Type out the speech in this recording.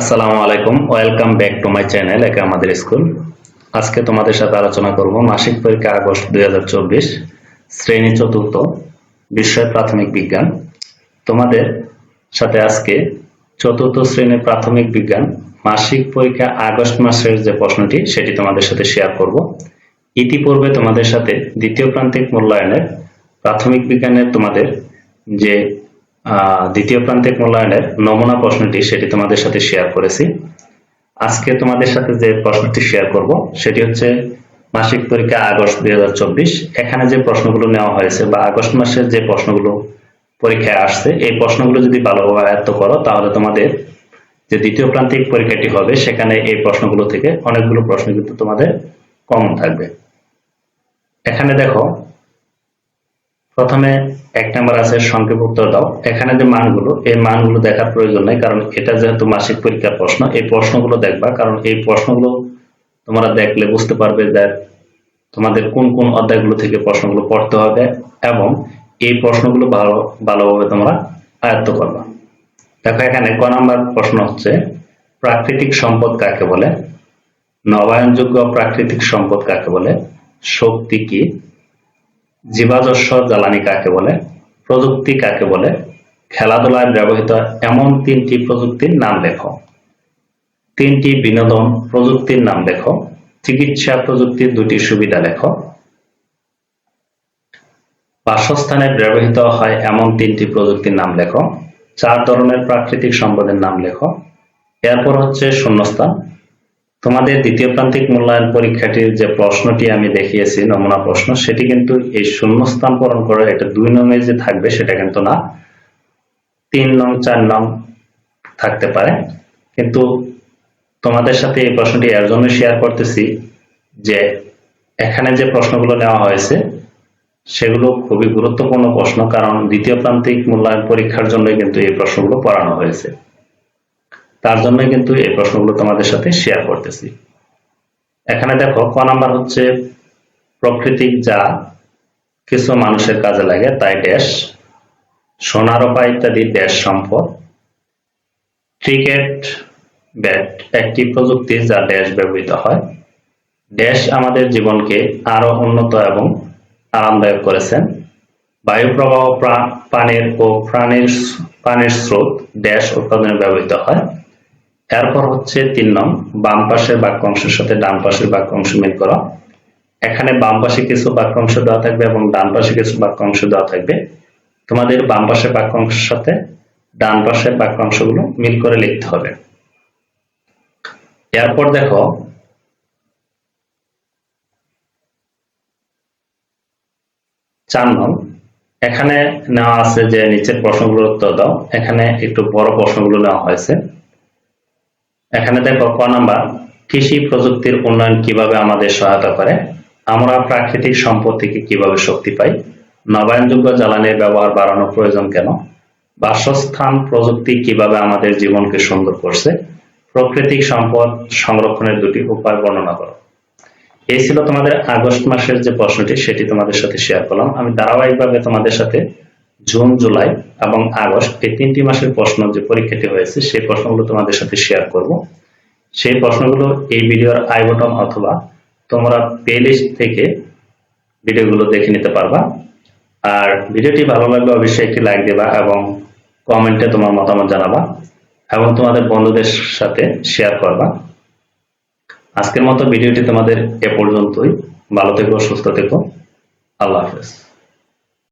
আসসালামু আলাইকুম, welcome back to my channel একে আমাদের স্কুল। আজকে তোমাদের সাথে আলোচনা করব মাসিক পরীক্ষা আগস্ট দুই শ্রেণি চতুর্থ, বিষয় প্রাথমিক বিজ্ঞান। তোমাদের সাথে আজকে চতুর্থ শ্রেণির প্রাথমিক বিজ্ঞান, মাসিক পরীক্ষা আগস্ট মাসের যে প্রশ্নটি, সেটি তোমাদের সাথে শেয়ার করব। ইতিপূর্বে তোমাদের সাথে দ্বিতীয় প্রান্তিক মূল্যায়নের প্রাথমিক বিজ্ঞানের তোমাদের যে দ্বিতীয় প্রান্তিক মূল্যায়নের নমুনা প্রশ্নটি সেটি তোমাদের সাথে শেয়ার করেছি। আজকে তোমাদের সাথে যে প্রশ্নটি শেয়ার করব, সেটি হচ্ছে মাসিক পরীক্ষা আগস্ট দুই হাজার চব্বিশ। এখানে যে প্রশ্নগুলো নেওয়া হয়েছে বা আগস্ট মাসের যে প্রশ্নগুলো পরীক্ষায় আসছে, এই প্রশ্নগুলো যদি ভালোভাবে আয়ত্ত করো, তাহলে তোমাদের যে দ্বিতীয় প্রান্তিক পরীক্ষাটি হবে, সেখানে এই প্রশ্নগুলো থেকে অনেকগুলো প্রশ্ন কিন্তু তোমাদের কমন থাকবে। এখানে দেখো প্রথমে এক নাম্বার আছে সংক্ষেপ উত্তর দাও। এখানে যে মানগুলো, এই মানগুলো দেখার প্রয়োজন নেই, কারণ এটা যেহেতু মাসিক পরীক্ষার প্রশ্ন, এই প্রশ্নগুলো দেখবা, কারণ এই প্রশ্নগুলো তোমরা দেখলে বুঝতে পারবে যে তোমাদের কোন কোন অধ্যায়গুলো থেকে প্রশ্নগুলো পড়তে হবে এবং এই প্রশ্নগুলো ভালো, ভালোভাবে তোমরা আয়ত্ত করবা। দেখো, এখানে ক নাম্বার প্রশ্ন হচ্ছে, প্রাকৃতিক সম্পদ কাকে বলে? নবায়নযোগ্য প্রাকৃতিক সম্পদ কাকে বলে? শক্তি কি? জীবাজস্ব জ্বালানি কাকে বলে, প্রযুক্তি কাকে বলে, খেলাধুলায় ব্যবহৃত এমন তিনটি প্রযুক্তির নাম লেখো। তিনটি বিনোদন প্রযুক্তির নাম লেখো, চিকিৎসা প্রযুক্তির দুটি সুবিধা লেখো। বাসস্থানে ব্যবহৃত হয় এমন তিনটি প্রযুক্তির নাম লেখো, চার ধরনের প্রাকৃতিক সম্পদের নাম লেখো। এরপর হচ্ছে শূন্যস্থান। তোমাদের দ্বিতীয় প্রান্তিক মূল্যায়ন পরীক্ষাটির যে প্রশ্নটি আমি দেখিয়েছি, নমুনা প্রশ্ন, সেটি কিন্তু এই শূন্যস্থান পূরণ করে এটা দুই নমে যে থাকবে সেটা কিন্তু না, তিন নং, চার নং থাকতে পারে। কিন্তু তোমাদের সাথে এই প্রশ্নটি এর জন্য শেয়ার করতেছি যে এখানে যে প্রশ্নগুলো নেওয়া হয়েছে, সেগুলো খুবই গুরুত্বপূর্ণ প্রশ্ন, কারণ দ্বিতীয় প্রান্তিক মূল্যায়ন পরীক্ষার জন্যই কিন্তু এই প্রশ্নগুলো পড়ানো হয়েছে। তার জন্য কিন্তু এই প্রশ্নগুলো তোমাদের সাথে শেয়ার করতেছি। এখানে দেখো, ক নাম্বার হচ্ছে প্রকৃতিক যা কিছু মানুষের কাজে লাগে, তাই ড্যাশ সোনারোপা ইত্যাদি ড্যাশ সম্পদ। ক্রিকেট ব্যাট একটি প্রযুক্তি যা ড্যাশ ব্যবহৃত হয়। ড্যাশ আমাদের জীবনকে আরও উন্নত এবং আরামদায়ক করেছেন বায়ু প্রবাহ, প্রা- পানির ও প্রাণীর পানির স্রোত ড্যাশ উৎপাদনে ব্যবহৃত হয়। এরপর হচ্ছে তিন নং, বাম পাশের বাক্যাংশের সাথে ডান পাশের বাক্যাংশ মিল করা। এখানে বাম পাশে কিছু বাক্যাংশ দেওয়া থাকবে এবং ডান পাশে কিছু বাক্যাংশ দেওয়া থাকবে। তোমাদের বাম পাশের বাক্যাংশের সাথে ডান পাশের বাক্যাংশগুলো মিল করে লিখতে হবে। এরপর দেখো, চার নং, এখানে নেওয়া আছে যে নিচের প্রশ্নগুলোর উত্তর দাও। এখানে একটু বড় প্রশ্নগুলো নেওয়া হয়েছে। এখানে দেখো ক নাম্বার, কৃষি প্রযুক্তির উন্নয়ন কীভাবে আমাদের সহায়তা করে, আমরা প্রাকৃতিক সম্পদ থেকে কীভাবে শক্তি পাই, নবায়নযোগ্য জ্বালানির ব্যবহার বাড়ানো প্রয়োজন কেন, বাসস্থান প্রযুক্তি কীভাবে আমাদের জীবনকে সুন্দর করছে, প্রাকৃতিক সম্পদ সংরক্ষণের দুটি উপায় বর্ণনা করো। এই ছিল তোমাদের আগস্ট মাসের যে প্রশ্নটি, সেটি তোমাদের সাথে শেয়ার করলাম। আমি ধারাবাহিকভাবে তোমাদের সাথে জুন, জুলাই এবং আগস্ট এই তিনটি মাসের প্রশ্ন যে পরীক্ষাটি হয়েছে, সেই প্রশ্নগুলো তোমাদের সাথে শেয়ার করব। সেই প্রশ্নগুলো এই ভিডিওর আই বটন অথবা তোমরা প্লেলিস্ট থেকে ভিডিওগুলো দেখে নিতে পারবা। আর ভিডিওটি ভালো লাগলে অবশ্যই একটি লাইক দেবা এবং কমেন্টে তোমার মতামত জানাবা এবং তোমাদের বন্ধুদের সাথে শেয়ার করবা। আজকের মতো ভিডিওটি তোমাদের এ পর্যন্তই। ভালো থেকো, সুস্থ থেকো। আল্লাহ হাফেজ।